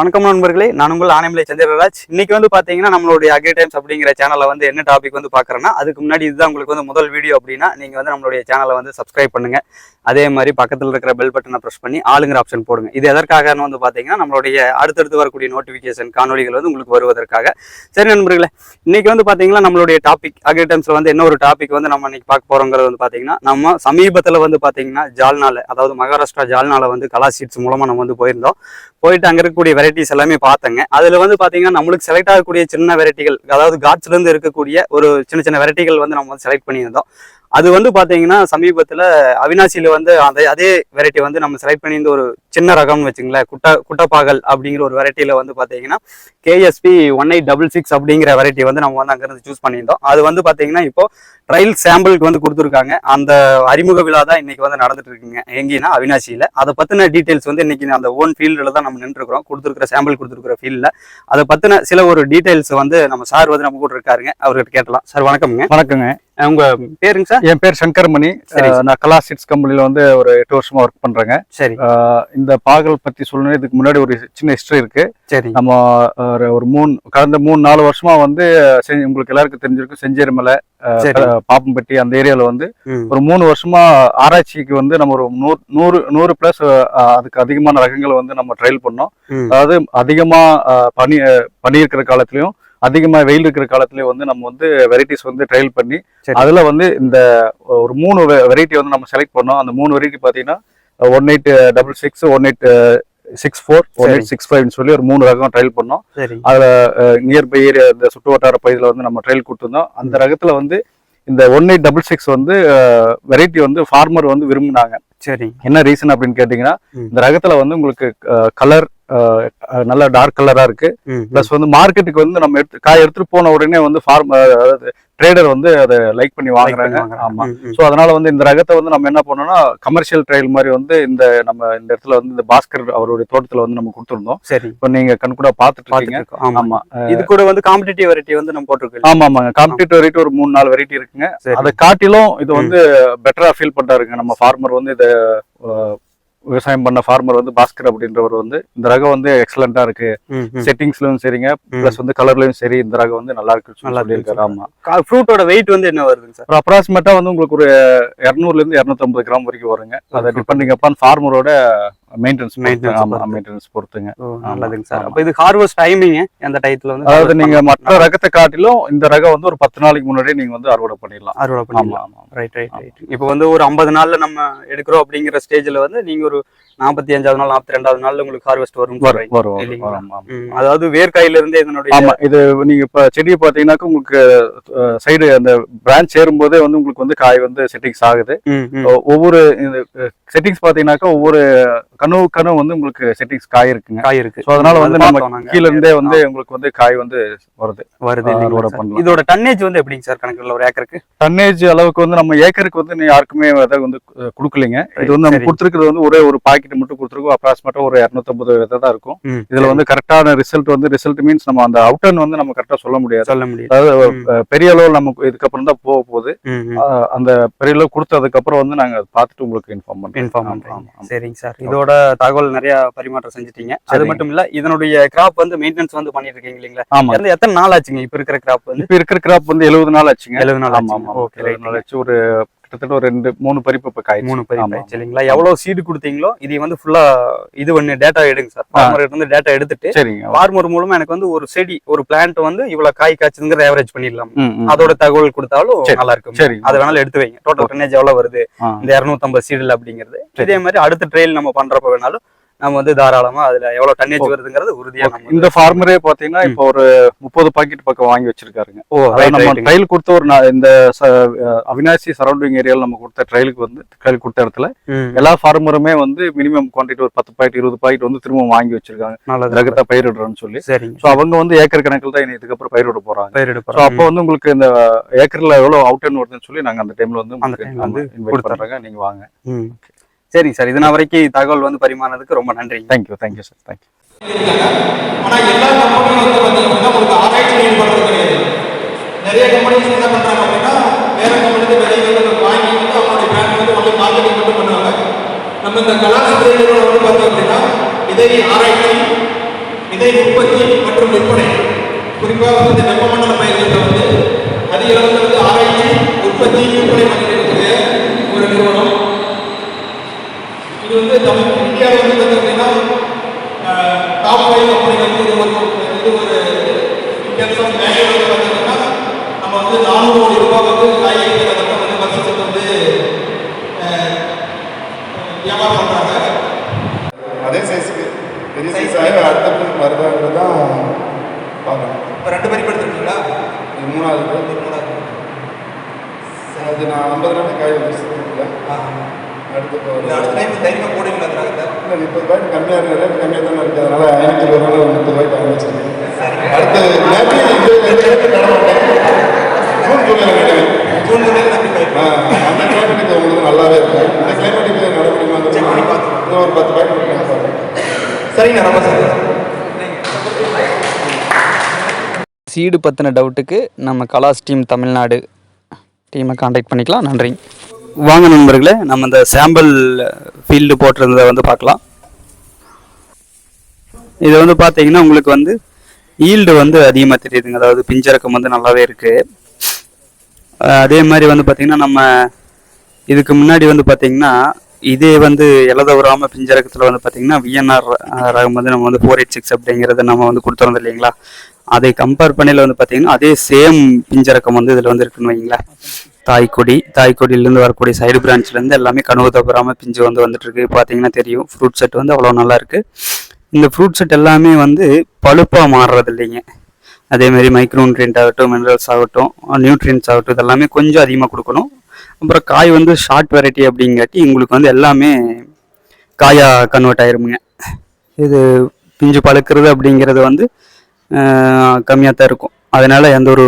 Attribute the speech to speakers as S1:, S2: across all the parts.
S1: வணக்கம் நண்பர்களே நான் உங்கள் ஆனைமலை சந்திரராஜ். இன்னைக்கு வந்து பாத்தீங்கன்னா நம்மளுடைய அக்ரி டைம்ஸ் அப்படிங்கிற சேனலில் வந்து என்ன டாபிக் வந்து பார்க்குறேன்னா அதுக்கு முன்னாடி இதுதான் உங்களுக்கு வந்து முதல் வீடியோ அப்படின்னா நீங்க வந்து நம்மளுடைய சேனலை வந்து சப்ஸ்கிரைப் பண்ணுங்க. அதே மாதிரி பக்கத்துல இருக்கிற பெல் பட்டனை ப்ரெஸ் பண்ணி ஆளுங்கிற ஆப்ஷன் போடுங்க. இது எதற்காகன்னு வந்து பாத்தீங்கன்னா நம்மளுடைய அடுத்தடுத்து வரக்கூடிய நோட்டிஃபிகேஷன் காணொலிகள் வந்து உங்களுக்கு வருவதற்காக. சரி நண்பர்களே இன்னைக்கு வந்து பாத்தீங்கன்னா நம்மளுடைய டாபிக் அக்ரி டைம்ஸ்ல வந்து என்ன ஒரு டாபிக் வந்து நம்ம இன்னைக்கு பார்க்க போறோங்கிறது வந்து பாத்தீங்கன்னா நம்ம சமீபத்துல வந்து பாத்தீங்கன்னா ஜால்னால அதாவது மகாராஷ்டிரா ஜால்னால வந்து கலா சீட்ஸ் மூலமாக நம்ம வந்து போயிருந்தோம். போயிட்டு அங்க இருக்கக்கூடிய வெரைட்டிஸ் எல்லாமே பார்த்தேங்க. அதுல வந்து பாத்தீங்கன்னா நம்மளுக்கு செலக்ட் ஆகக்கூடிய சின்ன வெரைட்டிகள் அதாவது காட்ஸ்லேருந்து இருக்கக்கூடிய ஒரு சின்ன சின்ன வெரைட்டிகள் வந்து நம்ம வந்து செலக்ட் பண்ணியிருந்தோம். அது வந்து பாத்தீங்கன்னா சமீபத்துல அவினாசியில் வந்து அந்த அதே வெரைட்டி வந்து நம்ம செலக்ட் பண்ணியிருந்த ஒரு சின்ன ரகம்னு வச்சுங்களேன் குட்ட குட்டப்பாகல் அப்படிங்கிற ஒரு வெரைட்டியில வந்து பாத்தீங்கன்னா KSP one eight double six அப்படிங்கிற வெரைட்டி வந்து நம்ம வந்து அங்கிருந்து சூஸ் பண்ணியிருந்தோம். அது வந்து பாத்தீங்கன்னா இப்போ ட்ரையல் சாம்பிளுக்கு வந்து கொடுத்துருக்காங்க. அந்த அறிமுக விழா தான் இன்னைக்கு வந்து நடந்துட்டு இருக்குங்க. எங்கேன்னா அவினாசியில. அதை பத்தின டீடைல்ஸ் வந்து இன்னைக்கு அந்த ஓன் ஃபீல்டில் தான் நம்ம நின்றுருக்கிறோம். கொடுத்துருக்கிற சாம்பிள் கொடுத்துருக்கிற ஃபீல்டில் அதை பத்தின சில ஒரு டீடைல்ஸ் வந்து நம்ம சார் வந்து நம்ம கூட இருக்காருங்க. அவர்கிட்ட கேட்டலாம். சார் வணக்கம்ங்க.
S2: வணக்கங்க.
S1: உங்க பேருங்க சார்
S2: என் பேர் சங்கர்மணி. நான் கலா சீட்ஸ் கம்பெனில வந்து ஒரு எட்டு வருஷமா ஒர்க் பண்றேங்க.
S1: சரி.
S2: இந்த பாகல் பத்தி சொல்லணும் இதுக்கு முன்னாடி ஒரு சின்ன ஹிஸ்டரி இருக்கு
S1: சரி
S2: நம்ம ஒரு மூணு கடந்த மூணு நாலு வருஷமா வந்து உங்களுக்கு எல்லாருக்கும் தெரிஞ்சிருக்கும் செஞ்சேரிமலை பாப்பம்பட்டி அந்த ஏரியால வந்து. ஒரு மூணு வருஷமா ஆராய்ச்சிக்கு வந்து நம்ம ஒரு நூறு நூறு பிளஸ் அதுக்கு அதிகமான ரகங்களை வந்து நம்ம ட்ரையல் பண்ணோம். அதாவது அதிகமா பனி பனி இருக்கிற காலத்துலயும் அதிகமா வெயில் இருக்கிற காலத்துலயும் வந்து நம்ம வந்து வெரைட்டிஸ் வந்து ட்ரையல் பண்ணி. அதுல வந்து இந்த ஒரு மூணு வெரைட்டி வந்து நம்ம செலக்ட் பண்ணோம் அந்த மூணு வெரைட்டி பாத்தீங்கன்னா one eight double six one eight six four one. Eight six ஃபைவ்னு சொல்லி ஒரு மூணு ரகம் ட்ரையல் பண்ணோம்.
S1: சரி.
S2: நியர்பை ஏரியா இந்த சுற்று வட்டார பகுதியில் வந்து நம்ம ட்ரையல் கொடுத்துருந்தோம். அந்த ரகத்துல வந்து இந்த ஒன் எயிட் டபுள் சிக்ஸ் வந்து வெரைட்டி வந்து ஃபார்மர் வந்து விரும்பினாங்க.
S1: சரி.
S2: என்ன ரீசன் அப்படின்னு கேட்டிங்கன்னா. இந்த ரகத்துல வந்து உங்களுக்கு கலர் நல்ல டார்க் கலரா இருக்கு. ப்ளஸ் வந்து மார்க்கெட்டுக்கு வந்து நம்ம எடுத்து காய் எடுத்துட்டு போன உடனே வந்து ஃபார்ம் அதாவது ட்ரேடர் வந்து அதை லைக் பண்ணி வாங்குறாங்க. ஆமா. ஸோ அதனால வந்து இந்த ரகத்தை வந்து நம்ம என்ன பண்ணோம்னா கமர்ஷியல் ட்ரையல் மாதிரி வந்து இந்த நம்ம இந்த இடத்துல வந்து இந்த பாஸ்கர் அவருடைய தோட்டத்துல வந்து நம்ம கொடுத்துருந்தோம்.
S1: சரி.
S2: இப்போ நீங்க கண்கூட பார்த்துட்டு இருக்கீங்க.
S1: பார்த்துட்டு இருக்கோம். ஆமா. இது கூட வந்து காம்படிட்டிவ் வெரைட்டி வந்து நம்ம போட்டிருக்கோம்
S2: ஆமா ஆமாங்க. காம்படிட்டிவ் வெரைட்டி ஒரு மூணு நாலு வெரைட்டி இருக்குங்க. அதை காட்டிலும் இது வந்து பெட்டரா ஃபீல் பண்றாருங்க நம்ம ஃபார்மர் வந்து இதை விவசாயம் பண்ண ஃபார்மர் வந்து பாஸ்கர் அப்படின்றவர் வந்து இந்த ரகம் வந்து எக்ஸலண்டா இருக்கு. செட்டிங்ஸ்லயும் சரிங்க. பிளஸ் வந்து கலர்லயும் சரி இந்த ரகம் வந்து நல்லா இருக்கு
S1: நல்லா
S2: சொல்லியிருக்காரு ஆமா
S1: ஃப்ரூட்டோட வெயிட் வந்து என்ன வருதுங்க சார்
S2: அப்ராக்சிமேட்டா வந்து உங்களுக்கு ஒரு இரநூறுல இருந்து இரநூத்தம்பது கிராம் வரைக்கும் வருங்க அதை. டிபெண்டிங் அப்பான் ஃபார்மரோட மெயின்டெனன்ஸ்
S1: பொறுத்து.
S2: மெயின்டெனன்ஸ் பொறுத்துங்க.
S1: நல்லதுங்க சார். அப்ப இது ஹார்வெஸ்ட் டைமிங் எந்த டயத்துல வந்து
S2: அதாவது நீங்க? மற்ற ரகத்தை காட்டிலும் இந்த ரகம் வந்து ஒரு பத்து நாளைக்கு முன்னாடியே நீங்க வந்து அறுவடை பண்ணிடலாம்.
S1: அறுவடை பண்ணிடலாம். ரைட் ரைட் ரைட் இப்போ வந்து ஒரு ஐம்பது நாள்ல நம்ம எடுக்கிறோம் அப்படிங்கிற ஸ்டேஜ்ல வந்து நீங்க ஒரு நாற்பத்தி அஞ்சாவது நாள் நாற்பத்தி ரெண்டாவது நாள்ல உங்களுக்கு ஹார்வெஸ்ட் வரும்
S2: வரும்
S1: அதாவது வேர்க்காயில இருந்து இதனுடைய
S2: ஆமா இது நீங்க இப்ப செடியை பாத்தீங்கன்னாக்க உங்களுக்கு சைடு அந்த பிரான்ச் ஏறும்போதே வந்து உங்களுக்கு வந்து காய் வந்து செட்டிங்ஸ் ஆகுது. ஒவ்வொரு செட்டிங்ஸ் பாத்தீங்கன்னாக்கா ஒவ்வொரு கனவு கனவு வந்து உங்களுக்கு செட்டிங்ஸ் காய் இருக்குங்க.
S1: காய் இருக்கு.
S2: ஸோ அதனால
S1: அது
S2: வந்து நம்ம. கீழ இருந்தே வந்து உங்களுக்கு வந்து காய் வந்து வருது.
S1: வருது
S2: அறுவடை? பண்ணலாம்.
S1: இதோட டன்னேஜ் வந்து எப்படிங்க சார் கணக்குல ஒரு ஏக்கருக்கு
S2: டன்னேஜ் அளவுக்கு வந்து நம்ம ஏக்கருக்கு வந்து யாருக்குமே விதை வந்து கொடுக்கலைங்க. இது வந்து நம்ம. கொடுத்துருக்கிறது வந்து ஒரே ஒரு பாக்கெட் மட்டும் கொடுத்துருக்கோம். அப்ராக்சிமேட்டா ஒரு இரநூத்தம்பது விதை தான் இருக்கும். இதுல வந்து கரெக்டான ரிசல்ட் வந்து ரிசல்ட் மீன்ஸ் நம்ம அந்த அவுட்டன் வந்து நம்ம கரெக்டா சொல்ல முடியாது.
S1: சொல்ல முடியும்
S2: அதாவது
S1: ம்.
S2: அஹ், பெரிய அளவில் நமக்கு இதுக்கப்புறம் தான் போக போகுது. அந்த பெரிய அளவு கொடுத்ததுக்கு அப்புறம் வந்து நாங்க பார்த்துட்டு உங்களுக்கு இன்ஃபார்ம் பண்றோம்.
S1: இன்ஃபார்ம்
S2: ஆமா.
S1: சரிங்க சார். இதோட தகவல் நிறைய பரிமாற்றம் செஞ்சுட்டீங்க. அது. மட்டும் இல்ல இதனுடைய கிராப் வந்து மெயின்டெனன்ஸ் வந்து பண்ணிட்டு இருக்கீங்க இல்லைங்களா?
S2: ஆமா.
S1: இறந்து எத்தனை நாள் ஆச்சுங்க இப்ப இருக்கிற கிராப் வந்து?
S2: இப்ப இருக்கிற கிராப் வந்து எழுபது நாள் ஆச்சுங்க.
S1: எழுபது நாள்
S2: ஆமா
S1: ஆமா. ஓகே
S2: நாள் ஆச்சு. ஒரு கிட்டத்தட்ட ஒரு ரெண்டு மூணு பறிப்பு இப்ப காய்ச்சி.
S1: மூணு
S2: ஆமா.
S1: ஆயிடுச்சு இல்லைங்களா? எவ்வளவு சீடு கொடுத்தீங்களோ இதை வந்து ஃபுல்லா இது பண்ணி டேட்டா எடுங்க சார். ஃபார்மர் இருந்து டேட்டா எடுத்துட்டு
S2: சரிங்க
S1: ஃபார்மர் மூலமா எனக்கு வந்து ஒரு செடி ஒரு பிளான்ட் வந்து இவ்வளவு காய் காய்ச்சதுங்கிற ஆவரேஜ் பண்ணிடலாம். அதோட தகவல் கொடுத்தாலும். நல்லா இருக்கும்.
S2: சரி
S1: அது வேணாலும் எடுத்து வைங்க. டோட்டல் டன்னேஜ் எவ்வளவு வருது. இந்த 250 சீடுல அப்படிங்கிறது. இதே மாதிரி அடுத்த ட்ரெயில் நம்ம பண்றப்ப வேணாலும் நம்ம வந்து தாராளமா அதுல எவ்வளவு டன்னேஜ் வருதுங்கிறது உறுதியா
S2: இந்த ஃபார்மரே பாத்தீங்கன்னா இப்போ ஒரு முப்பது பாக்கெட் பக்கம் வாங்கி வச்சிருக்காருங்க.
S1: ஓ
S2: நம்ம ட்ரையல் கொடுத்த ஒரு இந்த ச- அவினாசி சரௌண்டிங் ஏரியால நம்ம கொடுத்த ட்ரையலுக்கு வந்து ட்ரையல் கொடுத்த இடத்துல எல்லா ஃபார்மருமே வந்து மினிமம் குவான்டிட்டி ஒரு பத்து பாக்கெட் இருபது பாக்கெட் வந்து திரும்ப வாங்கி வச்சிருக்காங்க.
S1: நல்லது.
S2: ரகத்தை பயிரிடுறோம்னு சொல்லி.
S1: சரிங்க.
S2: ஸோ அவங்க வந்து ஏக்கர் கணக்கில் தான் இனி இதுக்கப்புறம் பயிரிட போறாங்க.
S1: பயிரிடு
S2: ஸோ அப்போ வந்து உங்களுக்கு இந்த ஏக்கர்ல எவ்வளவு அவுட்டன் வருதுன்னு சொல்லி நாங்க அந்த டைம்ல வந்து
S1: அந்த வந்து
S2: நீங்க வாங்க.
S1: சரிங்க சார். இது நான் வரைக்கும் தகவல் வந்து பரிமாறினதுக்கு ரொம்ப நன்றி.
S2: தேங்க்யூ தேங்க்யூ சார் தேங்க்யூ
S3: ஆனா எல்லா கம்பெனியும் வந்து உங்களுக்கு ஆராய்ச்சி கிடையாது நிறைய கம்பெனிஸ் என்ன பண்றாங்க அப்படின்னா வேற கம்பெனிக்கு வெளியே வந்து வாங்கி வந்து அவங்களுடைய பிராண்ட் வந்து ஒன்லி மார்க்கெட்டிங் மட்டும் பண்ணுவாங்க. நம்ம இந்த கலாச்சார வந்து பார்த்தோம் அப்படின்னா இதை ஆராய்ச்சி விதை உற்பத்தி மற்றும் விற்பனை. குறிப்பாக வந்து வெப்பமண்டல பயிர்களில் வந்து அதிக அளவில் வந்து ஆராய்ச்சி உற்பத்தி விற்பனை பண்ணிட்டு இருக்கிற ஒரு நிறுவனம் இது வந்து தமிழ் இந்தியாவில் வந்து பார்த்தீங்கன்னா டாப் ஃபைவ் அப்படிங்கிறது இது ஒரு இது ஒரு இன்டர்ஸ் ஆஃப் வேல்யூ வந்து பார்த்தீங்கன்னா நம்ம வந்து நானூறு கோடி ரூபாய் வந்து காய்கறி வந்து வந்து வருஷத்துக்கு வந்து அஹ், வியாபாரம் பண்ணுறாங்க
S4: அதே சைஸுக்கு பெரிய சைஸ் ஆகி அடுத்த வருதாங்கிறது தான் பார்க்கணும்
S3: இப்போ ரெண்டு பேரும் எடுத்துருக்கீங்களா
S4: இது மூணாவது இது. அது நான் ஐம்பது நாள் காய் வந்துருச்சு அடுத்து இப்போ
S3: இல்லை அடுத்த டைம் தைரியமாக போடுவீங்களா அந்த ரகத்தை
S4: இல்லை முப்பது ரூபாய்க்கு கம்மியாக இருக்குது ரேட் கம்மியாக தானே இருக்குது அதனால் ஐநூற்றி இருபது ரூபாய் முப்பது ரூபாய்க்கு வாங்கி வச்சிருக்கேன். அடுத்து நேற்று இந்த ரெண்டு நட மாட்டேன். ஜூன் ஜூலையில் நடுவேன்
S3: ஜூன் ஜூலையில் நம்பி பயிர்
S4: ஆ, அந்த கிளைமேட்டுக்கு உங்களுக்கு நல்லாவே இருக்கும். இந்த கிளைமேட்டுக்கு நட முடியுமா?
S3: Check பண்ணி பார்த்துக்கலாம்.
S4: இன்னும் ஒரு பத்து பாய்க்கு பார்க்குறேன்
S3: சரிங்க ரொம்ப சரி.
S1: சீடு பற்றின டவுட்டுக்கு நம்ம கலாஸ் டீம் தமிழ்நாடு டீமை காண்டாக்ட் பண்ணிக்கலாம். நன்றி. வாங்க நண்பர்களே நம்ம இந்த சாம்பிள் ஃபீல்டு போட்டிருந்ததை வந்து பார்க்கலாம். இது வந்து பார்த்தீங்கன்னா உங்களுக்கு வந்து ஈல்டு வந்து அதிகமாக தெரியுதுங்க. அதாவது பிஞ்சிறக்கம் வந்து நல்லாவே இருக்குது அதே மாதிரி வந்து பார்த்தீங்கன்னா நம்ம இதுக்கு முன்னாடி வந்து பார்த்தீங்கன்னா இதே வந்து இலதவராம பிஞ்சரக்கத்தில் வந்து பார்த்தீங்கன்னா விஎன்ஆர் ரகம் வந்து நம்ம வந்து ஃபோர் எயிட் சிக்ஸ் அப்படிங்கிறத நம்ம வந்து கொடுத்துருந்தோம் இல்லைங்களா? அதை கம்பேர் பண்ணியில் வந்து பார்த்தீங்கன்னா அதே சேம் பிஞ்சரக்கம் வந்து இதில் வந்து இருக்குன்னு வைங்களேன் தாய்க்கொடி தாய்க்கொடியிலேருந்து வரக்கூடிய சைடு பிரான்ச்லேருந்து எல்லாமே கனவு தப்புறாமல் பிஞ்சு வந்து வந்துட்டுருக்கு. பார்த்தீங்கன்னா தெரியும். ஃப்ரூட் செட் வந்து அவ்வளோ நல்லாயிருக்கு. இந்த ஃப்ரூட் செட் எல்லாமே வந்து பழுப்பாக மாறுறது இல்லைங்க. அதே மாதிரி மைக்ரோ நியூட்ரியன்ட் ஆகட்டும் மினரல்ஸ் ஆகட்டும் நியூட்ரியன்ஸ் ஆகட்டும் இதெல்லாமே கொஞ்சம் அதிகமாக கொடுக்கணும். அப்புறம் காய் வந்து ஷார்ட் வெரைட்டி அப்படிங்காட்டி உங்களுக்கு வந்து எல்லாமே காயாக கன்வெர்ட் ஆயிருமுங்க. இது பிஞ்சு பழுக்கிறது அப்படிங்கிறது வந்து கம்மியாக தான் இருக்கும். அதனால் எந்த ஒரு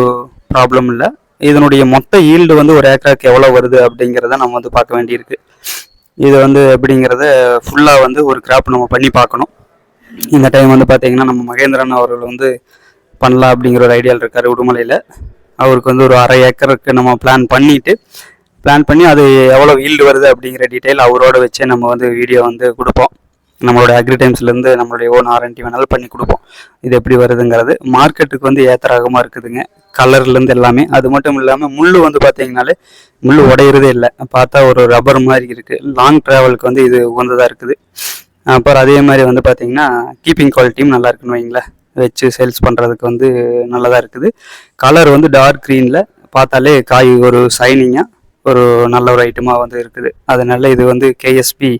S1: ப்ராப்ளம் இல்லை. இதனுடைய மொத்த ஈல்டு வந்து ஒரு ஏக்கராக்கு எவ்வளோ வருது அப்படிங்கிறத நம்ம வந்து பார்க்க வேண்டியிருக்கு. இது வந்து எப்படிங்கிறத ஃபுல்லாக வந்து ஒரு கிராப் நம்ம பண்ணி பார்க்கணும். இந்த டைம் வந்து பார்த்தீங்கன்னா நம்ம மகேந்திரன் அவர்கள் வந்து பண்ணலாம் அப்படிங்கிற ஒரு ஐடியாவில் இருக்கார் உடுமலையில். அவருக்கு வந்து ஒரு அரை ஏக்கருக்கு நம்ம பிளான் பண்ணிட்டு பிளான் பண்ணி அது எவ்வளோ ஈல்டு வருது அப்படிங்கிற டீட்டெயில் அவரோட வச்சே நம்ம வந்து வீடியோ வந்து கொடுப்போம். நம்மளோட அக்ரி டைம்ஸ்லேருந்து நம்மளுடைய ஓன் ஆர்என்டி வேணாலும் பண்ணி கொடுப்போம். இது எப்படி வருதுங்கிறது மார்க்கெட்டுக்கு வந்து ஏத்தராகமாக இருக்குதுங்க. கலர்லேருந்து எல்லாமே அது மட்டும் இல்லாமல் முள் வந்து பார்த்தீங்கனாலே முள் உடையிறதே இல்லை. பார்த்தா ஒரு ரப்பர் மாதிரி இருக்குது லாங் ட்ராவலுக்கு வந்து இது உகந்ததாக இருக்குது. அப்புறம் அதே மாதிரி வந்து பார்த்தீங்கன்னா கீப்பிங் குவாலிட்டியும் நல்லா இருக்குன்னு வைங்களேன். வச்சு சேல்ஸ் பண்ணுறதுக்கு வந்து நல்லதாக இருக்குது. கலர் வந்து டார்க் க்ரீனில் பார்த்தாலே காய் ஒரு சைனிங்காக ஒரு நல்ல ஒரு ஐட்டமாக வந்து இருக்குது. அதனால இது வந்து KSP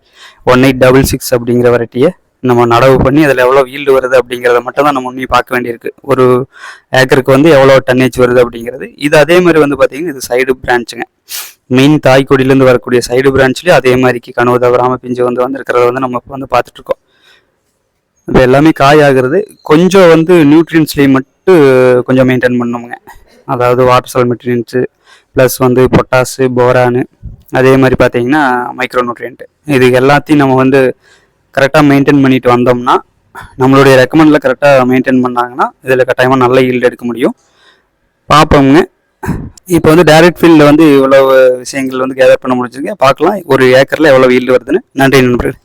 S1: one eight double six அப்படிங்கிற வெரைட்டியை நம்ம நடவு பண்ணி அதில் எவ்வளோ ஈல்டு வருது அப்படிங்கிறத மட்டும் தான் நம்ம உண்மையை பார்க்க வேண்டியிருக்கு. ஒரு ஏக்கருக்கு வந்து எவ்வளோ டன்னேஜ் வருது அப்படிங்கிறது. இது அதே மாதிரி வந்து பார்த்தீங்கன்னா இது சைடு பிரான்ச்சுங்க மெயின் தாய்க்கொடியிலேருந்து வரக்கூடிய சைடு பிரான்ச்லேயும் அதே மாதிரிக்கு கனவு தவறாமல் பிஞ்சு வந்து வந்திருக்கிறத வந்து நம்ம இப்போ வந்து பார்த்துட்ருக்கோம் இது எல்லாமே காய் கொஞ்சம் வந்து நியூட்ரியன்ஸ்லேயும் மட்டும் கொஞ்சம் மெயின்டைன் பண்ணணுங்க அதாவது வாட்டர் சால் நியூட்ரியன்ஸு ப்ளஸ் வந்து பொட்டாஸு போரானு அதே மாதிரி பார்த்தீங்கன்னா மைக்ரோ நியூட்ரியன்ட்டு இது எல்லாத்தையும் நம்ம வந்து கரெக்டாக மெயின்டைன் பண்ணிட்டு வந்தோம்னா நம்மளுடைய ரெக்கமெண்டில் கரெக்டாக மெயின்டைன் பண்ணாங்கன்னா இதில் கட்டாயமாக நல்ல ஈல்டு எடுக்க முடியும். பார்ப்போங்க இப்போ வந்து டைரக்ட் ஃபீல்டில் வந்து இவ்வளோ விஷயங்கள் வந்து கேதர் பண்ண முடிஞ்சிருக்கேன் பார்க்கலாம். ஒரு ஏக்கரில் எவ்வளோ ஈல்டு வருதுன்னு. நன்றி நண்பர்கள்.